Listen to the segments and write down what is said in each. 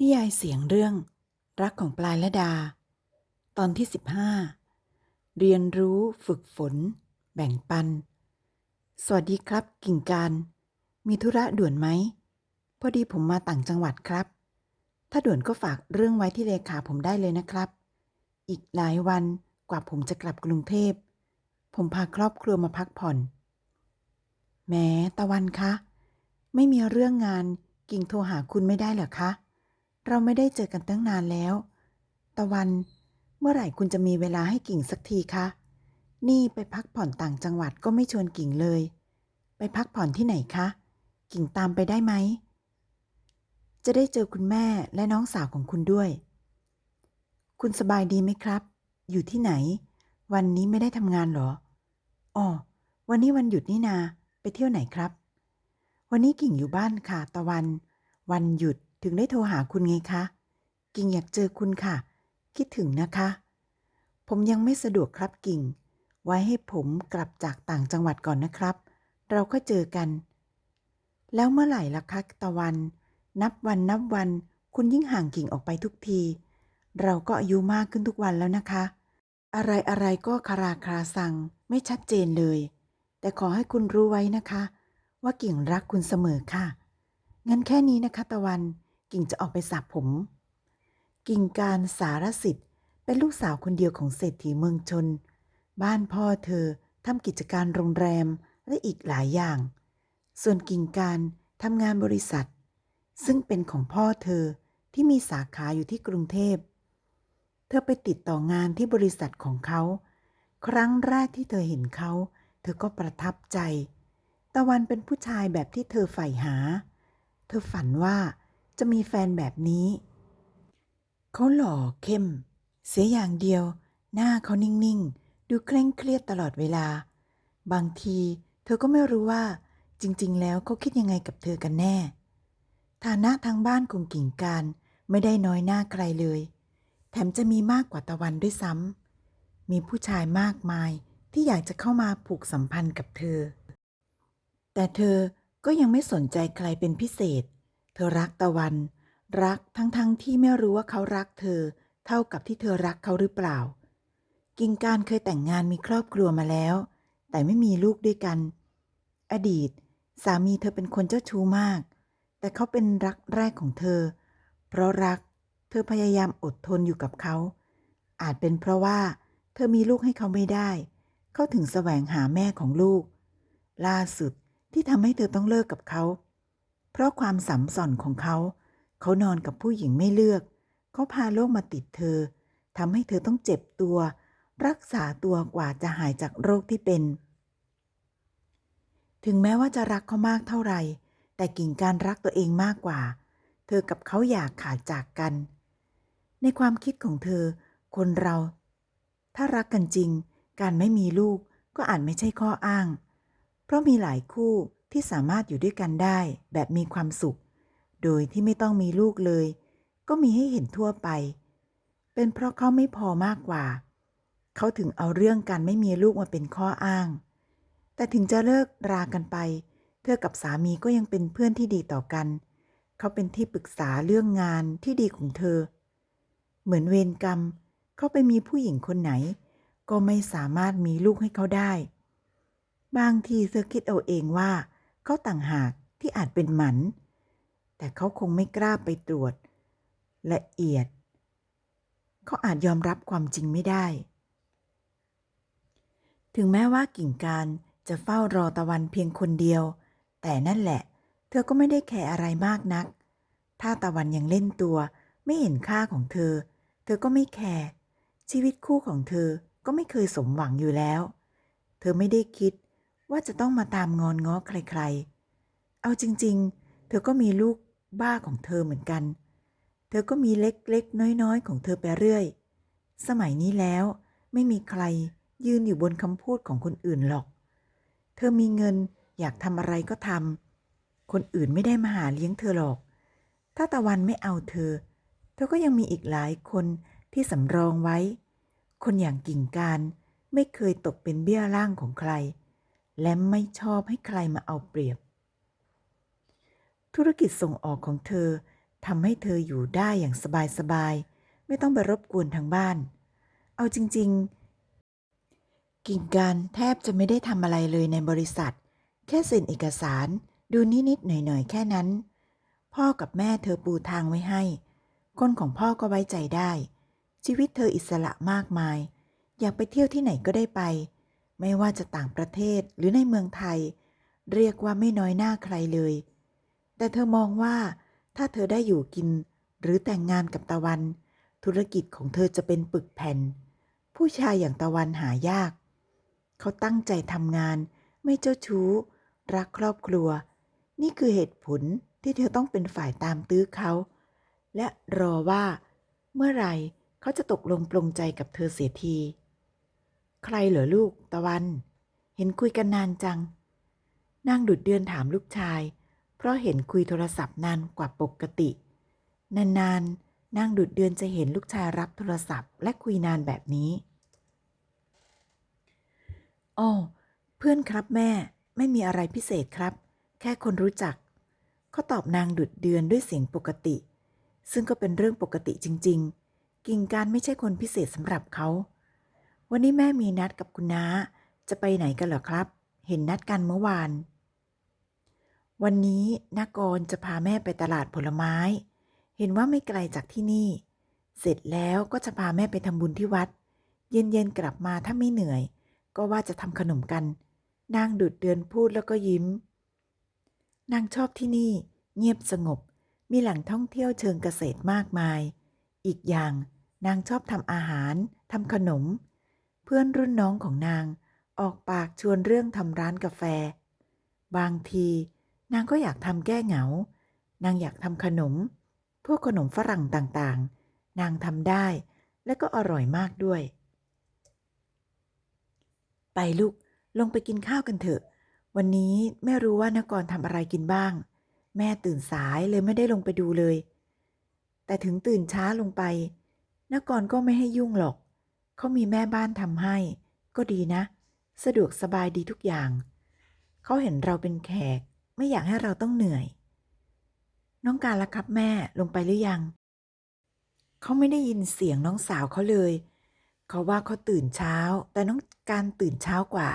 นิยายเสียงเรื่อง รักของปลายและดา ตอนที่ 15 เรียนรู้ฝึกฝน แบ่งปัน สวัสดีครับ กิ่งการ มีธุระด่วนไหม พอดีผมมาต่างจังหวัดครับ ถ้าด่วนก็ฝากเรื่องไว้ที่เลขาผมได้เลยนะครับ อีกหลายวันกว่าผมจะกลับกรุงเทพ ผมพาครอบครัวมาพักผ่อนแหม้ตะวันคะ ไม่มีเรื่องงานกิ่งโทรหาคุณไม่ได้เหรอคะ เราไม่ได้เจอกันตั้งนานแล้ว ตะวัน เมื่อไหร่คุณจะมีเวลาให้กิ่งสักทีคะ นี่ไปพักผ่อนต่างจังหวัดก็ไม่ชวนกิ่งเลย ไปพักผ่อนที่ไหนคะ กิ่งตามไปได้ไหม จะได้เจอคุณแม่และน้องสาวของคุณด้วย คุณสบายดีไหมครับ อยู่ที่ไหน วันนี้ไม่ได้ทำงานหรอ อ๋อ วันนี้วันหยุดนี่นา ไปเที่ยวไหนครับ วันนี้กิ่งอยู่บ้านค่ะ ตะวัน วันหยุด ถึงได้โทรหาคุณไงคะ กิ่งอยากเจอคุณค่ะ คิดถึงนะคะ ผมยังไม่สะดวกครับกิ่ง ไว้ให้ผมกลับจากต่างจังหวัดก่อนนะครับ เราก็เจอกัน แล้วเมื่อไหร่ล่ะคะตะวัน นับวันนับวัน คุณยิ่งห่างกิ่งออกไปทุกที เราก็อายุมากขึ้นทุกวันแล้วนะคะ อะไรอะไรก็คาราคาซังไม่ชัดเจนเลย แต่ขอให้คุณรู้ไว้นะคะ ว่ากิ่งรักคุณเสมอค่ะงั้นแค่นี้นะคะ ตะวัน กิ่งจะออกไปสระผม กิ่งการสารสิทธิ์เป็นลูกสาวคนเดียวของเศรษฐีเมืองชน บ้านพ่อเธอทำกิจการโรงแรมและอีกหลายอย่าง ส่วนกิ่งการทำงานบริษัท ซึ่งเป็นของพ่อเธอที่มีสาขาอยู่ที่กรุงเทพ เธอไปติดต่องานที่บริษัทของเขา ครั้งแรกที่เธอเห็นเขา เธอก็ประทับใจ ตะวันเป็นผู้ชายแบบที่เธอใฝ่หา เธอฝันว่า จะมีแฟนแบบนี้ เขาหล่อเข้ม เสียอย่างเดียว หน้าเขานิ่งๆ ดูเคร่งเครียดตลอดเวลา บางทีเธอก็ไม่รู้ว่า จริง ๆ แล้วเขาคิดยังไงกับเธอกันแน่ ฐานะทางบ้านของกิ่งการไม่ได้น้อยหน้าใครเลย แถมจะมีมากกว่าตะวันด้วยซ้ำมีผู้ชายมากมายที่อยากจะเข้ามาผูกสัมพันธ์กับเธอ แต่เธอก็ยังไม่สนใจใครเป็นพิเศษ เธอรักตะวัน รักทั้งๆทที่ไม่รู้ว่าเขารักเธอ เท่ากับที่เธอรักเขาหรือเปล่า กิ่งการเคยแต่งงานมีครอบครัวมาแล้ว แต่ไม่มีลูกด้วยกัน อดีต สามีเธอเป็นคนเจ้าชู้มาก แต่เขาเป็นรักแรกของเธอ เพราะรัก เธอพยายามอดทนอยู่กับเขา อาจเป็นเพราะว่า เธอมีลูกให้เขาไม่ได้ เขาถึงแสวงหาแม่ของลูก ล่าสุดที่ทำให้เธอต้องเลิกกับเขา เพราะความสัมสอนของเขา เขานอนกับผู้หญิงไม่เลือก เขาพาโรคมาติดเธอทำให้เธอต้องเจ็บตัว รักษาตัวกว่าจะหายจากโรคที่เป็น ถึงแม้ว่าจะรักเขามากเท่าไหร่ แต่กิ่งการรักตัวเองมากกว่า เธอกับเขาอยากขาดจากกัน ในความคิดของเธอ คนเรา ถ้ารักกันจริง การไม่มีลูกก็อาจไม่ใช่ข้ออ้าง เพราะมีหลายคู่ ที่สามารถอยู่ด้วยกันได้แบบมีความสุข โดยที่ไม่ต้องมีลูกเลย ก็มีให้เห็นทั่วไป เป็นเพราะเขาไม่พอมากกว่า เขาถึงเอาเรื่องการไม่มีลูกมาเป็นข้ออ้าง แต่ถึงจะเลิกรากันไป เธอกับสามีก็ยังเป็นเพื่อนที่ดีต่อกัน เขาเป็นที่ปรึกษาเรื่องงานที่ดีของเธอ เหมือนเวรกรรม เขาไปมีผู้หญิงคนไหน ก็ไม่สามารถมีลูกให้เขาได้บางทีเธอคิดเอาเองว่า เขาต่างหากที่อาจเป็นหมัน แต่เขาคงไม่กล้าไปตรวจ ละเอียด เขาอาจยอมรับความจริงไม่ได้ ถึงแม้ว่ากิ่งการจะเฝ้ารอตะวันเพียงคนเดียว แต่นั่นแหละ เธอก็ไม่ได้แคร์อะไรมากนัก ถ้าตะวันยังเล่นตัวไม่เห็นค่าของเธอ เธอก็ไม่แคร์ชีวิตคู่ของเธอก็ไม่เคยสมหวังอยู่แล้ว เธอไม่ได้คิด ว่าจะต้องมาตามงอนง้อใครๆ เอาจริงๆ เธอก็มีลูกบ้าของเธอเหมือนกัน เธอก็มีเล็กๆ น้อยๆ ของเธอไปเรื่อย สมัยนี้แล้วไม่มีใครยืนอยู่บนคำพูดของคนอื่นหรอก เธอมีเงินอยากทำอะไรก็ทำ คนอื่นไม่ได้มาหาเลี้ยงเธอหรอก ถ้าตะวันไม่เอาเธอ เธอก็ยังมีอีกหลายคนที่สำรองไว้ คนอย่างกิ่งการไม่เคยตกเป็นเบี้ยล่างของใคร และไม่ชอบให้ใครมาเอาเปรียบ ธุรกิจส่งออกของเธอทำให้เธออยู่ได้อย่างสบายๆ ไม่ต้องไปรบกวนทางบ้าน เอาจริง ๆ กิ่งการแทบจะไม่ได้ทำอะไรเลยในบริษัท แค่เซ็นเอกสาร ดูนิดๆหน่อยๆ แค่นั้น พ่อกับแม่เธอปูทางไว้ให้ คนของพ่อก็ไว้ใจได้ ชีวิตเธออิสระมากมาย อยากไปเที่ยวที่ไหนก็ได้ไป ไม่ว่าจะต่างประเทศหรือในเมืองไทย เรียกว่าไม่น้อยหน้าใครเลย แต่เธอมองว่าถ้าเธอได้อยู่กินหรือแต่งงานกับตะวัน ธุรกิจของเธอจะเป็นปึกแผ่น ผู้ชายอย่างตะวันหายาก เขาตั้งใจทำงาน ไม่เจ้าชู้ รักครอบครัว นี่คือเหตุผลที่เธอต้องเป็นฝ่ายตามตื้อเขา และรอว่า เมื่อไหร่เขาจะตกลงปลงใจกับเธอเสียที ใครเหรอลูกตะวัน เห็นคุยกันนานจัง นางดุดเดือนถามลูกชาย เพราะเห็นคุยโทรศัพท์นานกว่าปกติ นานๆนางดุดเดือนจะเห็นลูกชายรับโทรศัพท์ และคุยนานแบบนี้อ๋อเพื่อนครับแม่ไม่มีอะไรพิเศษครับ แค่คนรู้จัก เขาตอบนางดุดเดือนด้วยเสียงปกติ ซึ่งก็เป็นเรื่องปกติจริง ๆ กิ่งการไม่ใช่คนพิเศษสำหรับเขา วันนี้แม่มีนัดกับคุณน้า จะไปไหนกันเหรอครับ เห็นนัดกันเมื่อวาน วันนี้นากรจะพาแม่ไปตลาดผลไม้ เห็นว่าไม่ไกลจากที่นี่ เสร็จแล้วก็จะพาแม่ไปทำบุญที่วัด เย็นๆกลับมาถ้าไม่เหนื่อย ก็ว่าจะทำขนมกัน นางดุดเดือนพูดแล้วก็ยิ้ม นางชอบที่นี่ เงียบสงบ มีแหล่งท่องเที่ยวเชิงเกษตรมากมาย อีกอย่างนางชอบทำอาหารทำขนม เพื่อนรุ่นน้องของนางออกปากชวนเรื่องทำร้านกาแฟ บางที นางก็อยากทำแก้เหงา นางอยากทำขนม พวกขนมฝรั่งต่างๆ นางทำได้และก็อร่อยมากด้วย ไปลูกลงไปกินข้าวกันเถอะ วันนี้แม่รู้ว่านกรทำอะไรกินบ้าง แม่ตื่นสายเลยไม่ได้ลงไปดูเลย แต่ถึงตื่นช้าลงไปนกรก็ไม่ให้ยุ่งหรอก เขามีแม่บ้านทำให้ ก็ดีนะ สะดวกสบายดีทุกอย่าง เขาเห็นเราเป็นแขก ไม่อยากให้เราต้องเหนื่อย น้องการละครับแม่ลงไปหรือยัง เขาไม่ได้ยินเสียงน้องสาวเขาเลย เขาว่าเขาตื่นเช้า แต่น้องการตื่นเช้ากว่า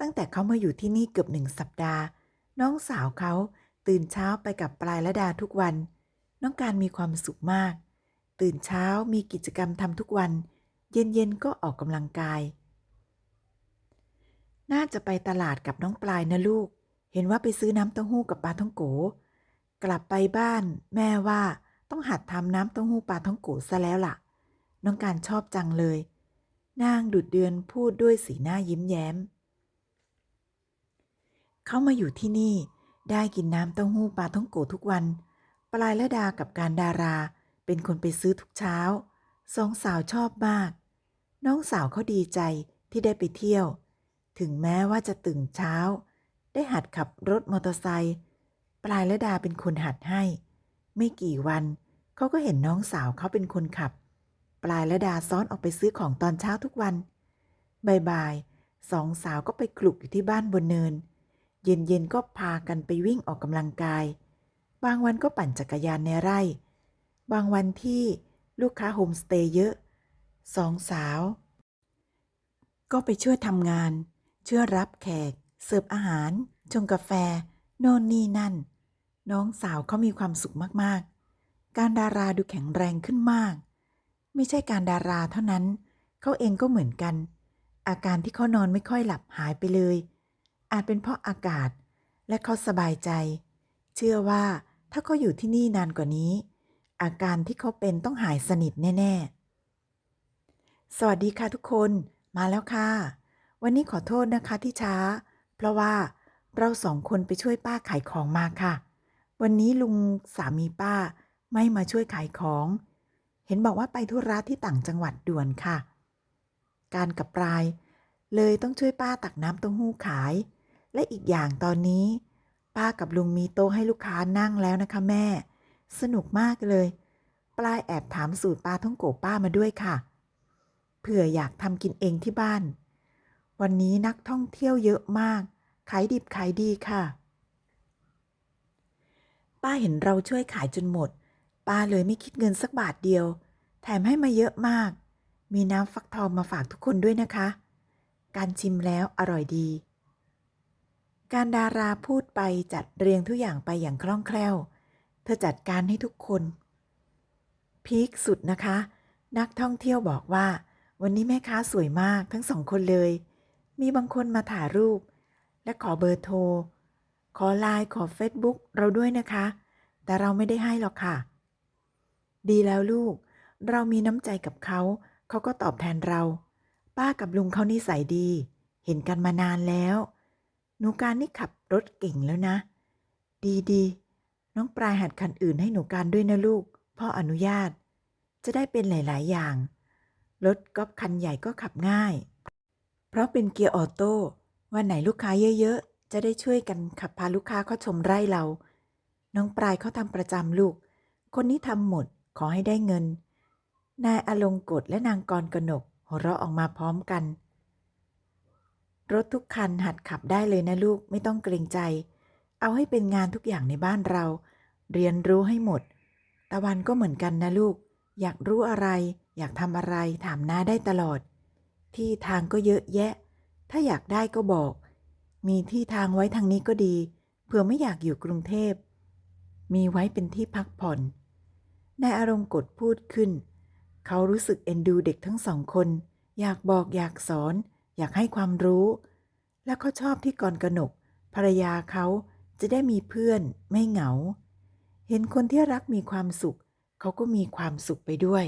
ตั้งแต่เขามาอยู่ที่นี่เกือบหนึ่งสัปดาห์ น้องสาวเขาตื่นเช้าไปกับปลายละดาทุกวัน น้องการมีความสุขมาก ตื่นเช้ามีกิจกรรมทำทุกวัน เย็นๆก็ออกกำลังกาย น่าจะไปตลาดกับน้องปลายนะลูก เห็นว่าไปซื้อน้ำเต้าหู้กับปลาท่องโก กลับไปบ้าน แม่ว่าต้องหัดทำน้ำเต้าหู้ปลาท่องโกซะแล้วล่ะ น้องการชอบจังเลย นางดุดเดือนพูดด้วยสีหน้ายิ้มแย้ม เขามาอยู่ที่นี่ได้กินน้ำเต้าหู้ปลาท่องโกทุกวัน ปลายและดากับการดารา เป็นคนไปซื้อทุกเช้า สองสาวชอบมาก น้องสาวเขาดีใจที่ได้ไปเที่ยว ถึงแม้ว่าจะตื่นเช้า ได้หัดขับรถมอเตอร์ไซค์ปลายและดาเป็นคนหัดให้ ไม่กี่วันเขาก็เห็นน้องสาวเขาเป็นคนขับ ปลายและดาซ้อนออกไปซื้อของตอนเช้าทุกวันบ่ายๆสองสาวก็ไปคลุกอยู่ที่บ้านบนเนิน เย็นๆก็พากันไปวิ่งออกกำลังกาย บางวันก็ปั่นจักรยานในไร่ บางวันที่ลูกค้าโฮมสเตย์เยอะ สองสาว ก็ไปช่วยทำงาน ช่วยรับแขก เสิร์ฟอาหาร ชงกาแฟ โน่นนี่นั่น น้องสาวเขามีความสุขมากๆ การดาราดูแข็งแรงขึ้นมาก ไม่ใช่การดาราเท่านั้น เขาเองก็เหมือนกัน อาการที่เขานอนไม่ค่อยหลับหายไปเลย อาจเป็นเพราะอากาศ และเขาสบายใจ เชื่อว่าถ้าเขาอยู่ที่นี่นานกว่านี้ อาการที่เขาเป็นต้องหายสนิทแน่ ๆ สวัสดีค่ะทุกคนมาแล้วค่ะ วันนี้ขอโทษนะคะที่ช้า เพราะว่าเราสองคนไปช่วยป้าขายของมาค่ะ วันนี้ลุงสามีป้าไม่มาช่วยขายของ เห็นบอกว่าไปธุระที่ต่างจังหวัดด่วนค่ะ การกับปลาย เลยต้องช่วยป้าตักน้ำเต้าหู้ขาย และอีกอย่างตอนนี้ ป้ากับลุงมีโต๊ะให้ลูกค้านั่งแล้วนะคะแม่ สนุกมากเลย ปลายแอบถามสูตรปลาท่องโกป้ามาด้วยค่ะ เผื่ออยากทำกินเองที่บ้าน วันนี้นักท่องเที่ยวเยอะมาก ขายดิบขายดีค่ะ ป้าเห็นเราช่วยขายจนหมด ป้าเลยไม่คิดเงินสักบาทเดียว แถมให้มาเยอะมาก มีน้ำฟักทองมาฝากทุกคนด้วยนะคะ การชิมแล้วอร่อยดี การดาราพูดไปจัดเรียงทุกอย่างไปอย่างคล่องแคล่ว เธอจัดการให้ทุกคนพีคสุดนะคะ นักท่องเที่ยวบอกว่า วันนี้แม่ค้าสวยมากทั้งสองคนเลย มีบางคนมาถ่ายรูป และขอเบอร์โทร ขอไลน์ขอเฟซบุ๊กเราด้วยนะคะ แต่เราไม่ได้ให้หรอกค่ะ ดีแล้วลูก เรามีน้ำใจกับเขา เขาก็ตอบแทนเรา ป้ากับลุงเขานิสัยดี เห็นกันมานานแล้ว หนูการนี่ขับรถเก่งแล้วนะ ดีดีน้องปลายหัดคันอื่นให้หนูการด้วยนะลูก พ่ออนุญาต จะได้เป็นหลาย ๆ อย่าง รถกอล์ฟคันใหญ่ก็ขับง่าย เพราะเป็นเกียร์ออโต้วันไหนลูกค้าเยอะๆ จะได้ช่วยกันขับพาลูกค้าเข้าชมไร่เรา น้องปลายเขาทำประจำลูก คนนี้ทำหมดขอให้ได้เงิน นายอลงกฎและนางกรกนกหัวเราะออกมาพร้อมกัน รถทุกคันหัดขับได้เลยนะลูกไม่ต้องเกรงใจ เอาให้เป็นงานทุกอย่างในบ้านเรา เรียนรู้ให้หมด ตะวันก็เหมือนกันนะลูก อยากรู้อะไร อยากทำอะไรถามน้าได้ตลอด ที่ทางก็เยอะแยะ ถ้าอยากได้ก็บอก มีที่ทางไว้ทางนี้ก็ดี เผื่อไม่อยากอยู่กรุงเทพ มีไว้เป็นที่พักผ่อนนายอารมณ์กดพูดขึ้น เขารู้สึกเอ็นดูเด็กทั้งสองคน อยากบอกอยากสอน อยากให้ความรู้ และเขาชอบที่กรกนก ภรรยาเขาจะได้มีเพื่อนไม่เหงา เห็นคนที่รักมีความสุข เขาก็มีความสุขไปด้วย